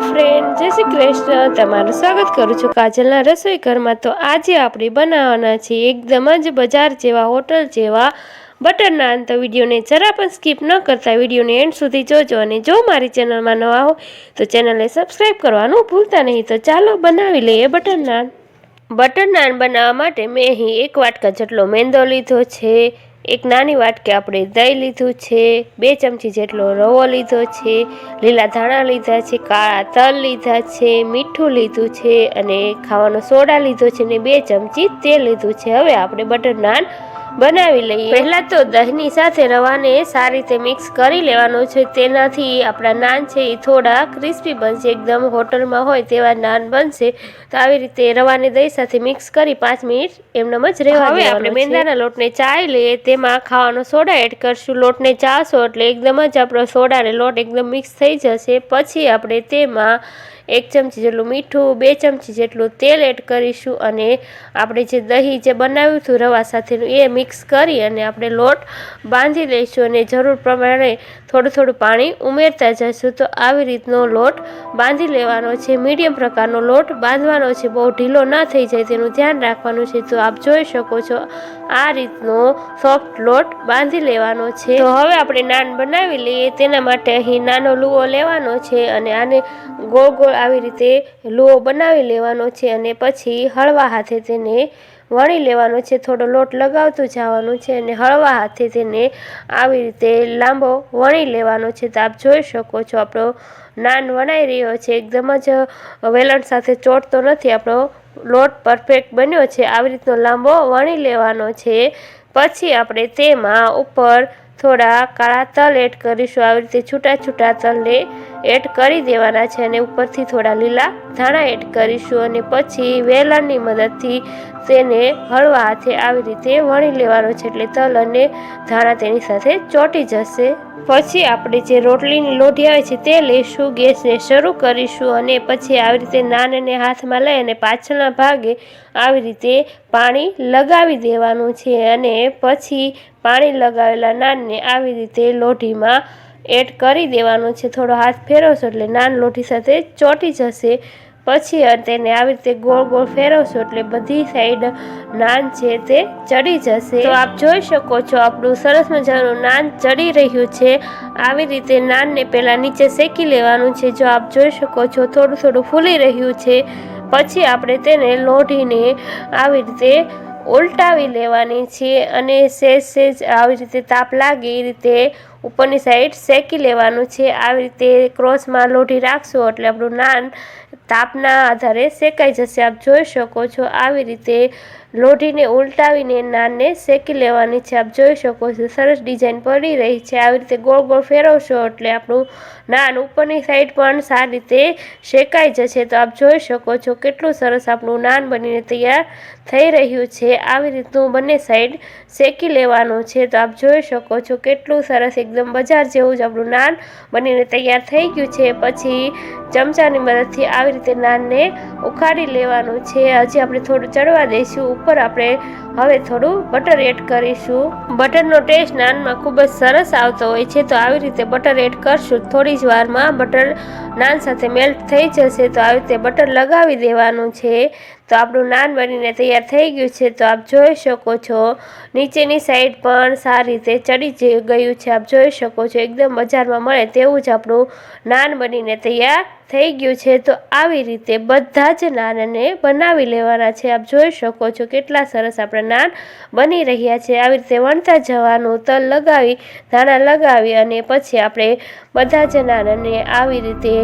Friend જય શ્રી કૃષ્ણ. તમારું સ્વાગત કરું છું કાજલના રસોઈ ઘરમાં. તો આજે આપણે બનાવવાના છીએ એકદમ જ બજાર જેવા, હોટલ જેવા બટર નાન તો વિડીયોને જરા પણ સ્કીપ ન કરતા. વિડીયોને એન્ડ સુધી જોજો અને જો મારી ચેનલમાં નવા હો, તો ચેનલને સબસ્ક્રાઈબ કરવાનું ભૂલતા નહીં. તો ચાલો બનાવી લઈએ બટર નાન બટર નાન બનાવવા માટે મેં અહીં એક વાટકા જેટલો મેંદો લીધો છે. એક નાની વાટકે આપણે દહીં લીધું છે, બે ચમચી જેટલો રવો લીધો છે, લીલા ધાણા લીધા છે, કાળા તલ લીધા છે, મીઠું લીધું છે અને ખાવાનો સોડા લીધો છે ને બે ચમચી તેલ લીધું છે. હવે આપણે બટર નાન બનાવી લઈએ. પહેલા તો દહીંની સાથે રવાને સારી રીતે મિક્સ કરી લેવાનો છે. તેનાથી આપણા નાન છે એ થોડા ક્રિસ્પી બનશે. એકદમ હોટલમાં હોય તેવા નાન બનશે. તો આવી રીતે રવાને દહીં સાથે મિક્સ કરી પાંચ મિનિટ એમનેમ જ રહેવા હવે આપણે મેંદાના લોટને ચાળી લઈએ. તેમાં ખાવાનો સોડા એડ કરશું. લોટને ચાળશો એટલે એકદમ જ આપણો સોડા અને લોટ એકદમ મિક્સ થઈ જશે. પછી આપણે તેમાં એક ચમચી જેટલું મીઠું, બે ચમચી જેટલું તેલ એડ કરીશું અને આપણે જે દહીં જે બનાવ્યું હતું રવા સાથેનું એ મિક્સ કરી અને આપણે લોટ બાંધી લઈશું અને જરૂર પ્રમાણે થોડું થોડું પાણી ઉમેરતા જઈશું. તો આવી રીતનો લોટ બાંધી લેવાનો છે. મીડિયમ પ્રકારનો લોટ બાંધવાનો છે. બહુ ઢીલો ન થઈ જાય, તેનું ધ્યાન રાખવાનું છે. તો આપ જોઈ શકો છો આ રીતનો સોફ્ટ લોટ બાંધી લેવાનો છે. તો હવે આપણે નાન બનાવી લઈએ. તેના માટે અહીં નાનો લુઓ લેવાનો છે અને આને ગોળ ગોળ આવી રીતે લુઓ બનાવી લેવાનો છે અને પછી હળવા હાથે તેને વણી લેવાનો છે. થોડો લોટ લગાવતું જવાનું છે અને હળવા હાથે તેને આવી રીતે લાંબો વણી લેવાનો છે. તો આપ જોઈ શકો છો, આપણો નાન વણાઈ રહ્યો છે. એકદમ જ વેલણ સાથે ચોટતો નથી આપણો લોટ પરફેક્ટ બન્યો છે. આવી રીતનો લાંબો વણી લેવાનો છે. પછી આપણે તેમાં ઉપર થોડા કાળા તલ એડ કરીશું. આવી રીતે છૂટા છૂટા તલને એડ કરી દેવાના છે અને ઉપરથી થોડા લીલા ધાણા એડ કરીશું અને પછી વેલણની મદદથી તેને હળવા હાથે આવી રીતે વણી લેવાનો છે એટલે તલ અને ધાણા તેની સાથે ચોંટી જશે. પછી આપણે જે રોટલીની લોઢી આવે છે તે લઈશું, ગેસને શરૂ કરીશું અને પછી આવી રીતે નાનને હાથમાં લઈ અને પાછળના ભાગે આવી રીતે પાણી લગાવી દેવાનું છે અને પછી પાણી લગાવેલા નાનને આવી રીતે લોઢીમાં એડ કરી દેવાનું છે. થોડો હાથ ફેરવશો એટલે નાન લોટી સાથે ચોંટી જશે. પછી તેને આવી રીતે ગોળ ગોળ ફેરવશો એટલે બધી સાઈડ નાન છે તે ચડી જશે. તો આપ જોઈ શકો છો આપણું સરસ મજાનું નાન ચડી રહ્યું છે. આવી રીતે નાનને પહેલાં નીચે શેકી લેવાનું છે. જો આપ જોઈ શકો છો થોડું થોડું ફૂલી રહ્યું છે. પછી આપણે તેને લોઢીને આવી રીતે ઉલટાવી લેવાની છે અને સેજ સેજ આવી રીતે તાપ લાગે એ રીતે ઉપરની સાઈડ શેકી લેવાનું છે. આવી રીતે ક્રોસમાં લોઢી રાખશો એટલે આપણું નાન તાપના આધારે શેકાઈ જશે. આપ જોઈ શકો છો આવી રીતે લોઢીને ઉલટાવીને નાનને શેકી લેવાની છે. આપ જોઈ શકો છો, સરસ ડિઝાઇન પડી રહી છે. આવી રીતે ગોળ ગોળ ફેરવશો એટલે આપણું નાન ઉપરની સાઈડ પણ સારી રીતે શેકાઈ જશે. તો આપ જોઈ શકો છો કેટલું સરસ આપણું નાન બનીને તૈયાર થઈ રહ્યું છે. આવી રીતનું બંને સાઈડ શેકી લેવાનું છે. તો આપ જોઈ શકો છો કેટલું સરસ એકદમ બજાર જેવું જ આપણું નાન બનીને તૈયાર થઈ ગયું છે. પછી ચમચાની મદદથી આવી રીતે નાનને ઉખાડી લેવાનું છે. હજી આપણે થોડું ચડવા દઈશું. ઉપર આપણે હવે થોડું બટર એડ કરીશું. બટરનો ટેસ્ટ નાનમાં ખૂબ જ સરસ આવતો હોય છે, તો આવી રીતે બટર એડ કરશું. થોડી જ વારમાં બટર નાન સાથે મેલ્ટ થઈ જશે, તો આવી રીતે બટર લગાવી દેવાનું છે. તો આપણું નાન બનીને તૈયાર થઈ ગયું છે, તો આપ જોઈ શકો છો. નીચેની સાઈડ પણ સારી રીતે ચડી ગયું છે, આપ જોઈ શકો છો. એકદમ બજારમાં મળે તેવું જ આપણું નાન બનીને તૈયાર થઈ ગયું છે. તો આવી રીતે બધા જ નાનને બનાવી લેવાના છે. આપ જોઈ શકો છો કેટલા સરસ આપણા નાન બની રહ્યા છે. આવી રીતે વણતા જવાનું તલ લગાવી, ધાણા લગાવી અને પછી આપણે બધા જ આવી રીતે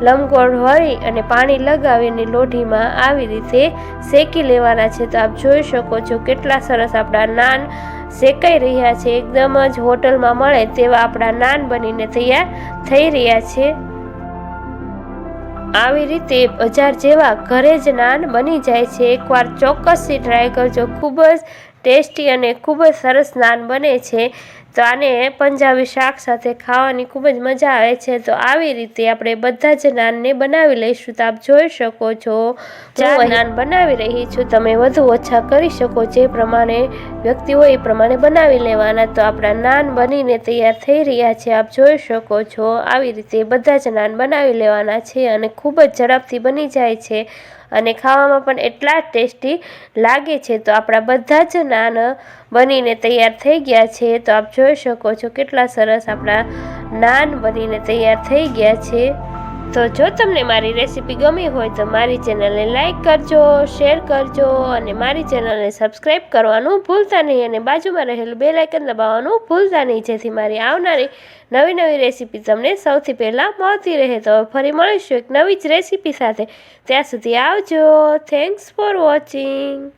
લંબગોળ વળી અને પાણી લગાવીને લોઢીમાં આવી રીતે શેકી લેવાના છે. તો આપ જોઈ શકો છો કેટલા સરસ આપણા નાન શેકાઈ રહ્યા છે. એકદમ જ હોટલમાં મળે તેવા આપણા નાન બનીને તૈયાર થઈ રહ્યા છે. આવી રીતે બજાર જેવા ઘરે જ નાન બની જાય છે. એકવાર ચોક્કસથી ટ્રાય કરજો. ખૂબ જ ટેસ્ટી અને ખૂબ જ સરસ નાન બને છે. તો આને પંજાબી શાક સાથે ખાવાની ખૂબ જ મજા આવે છે. તો આવી રીતે આપણે બધા જ નાનને બનાવી લઈશું. તો આપ જોઈ શકો છો. ચાર નાન બનાવી રહી છું. તમે વધુ ઓછા કરી શકો જે પ્રમાણે વ્યક્તિ હોય એ પ્રમાણે બનાવી લેવાના. તો આપણા નાન બનીને તૈયાર થઈ રહ્યા છે. આપ જોઈ શકો છો. આવી રીતે બધા જ નાન બનાવી લેવાના છે અને ખૂબ જ ઝડપથી બની જાય છે અને ખાવામાં પણ એટલા ટેસ્ટી લાગે છે. તો આપણા બધા જ નાન બનીને તૈયાર થઈ ગયા છે. તો આપ જોઈ શકો છો કેટલા સરસ આપણા નાન બનીને તૈયાર થઈ ગયા છે. તો જો તમને મારી રેસીપી ગમી હોય તો મારી ચેનલને લાઈક કરજો, શેર કરજો અને મારી ચેનલને સબસ્ક્રાઈબ કરવાનું ભૂલતા નહીં અને બાજુમાં રહેલું બે લાઇકન દબાવવાનું ભૂલતા નહીં. જેથી મારી આવનારી નવી નવી રેસીપી તમને સૌથી પહેલાં મળતી રહે. તો ફરી મળીશું એક નવી જ રેસીપી સાથે. ત્યાં સુધી આવજો. Thanks for watching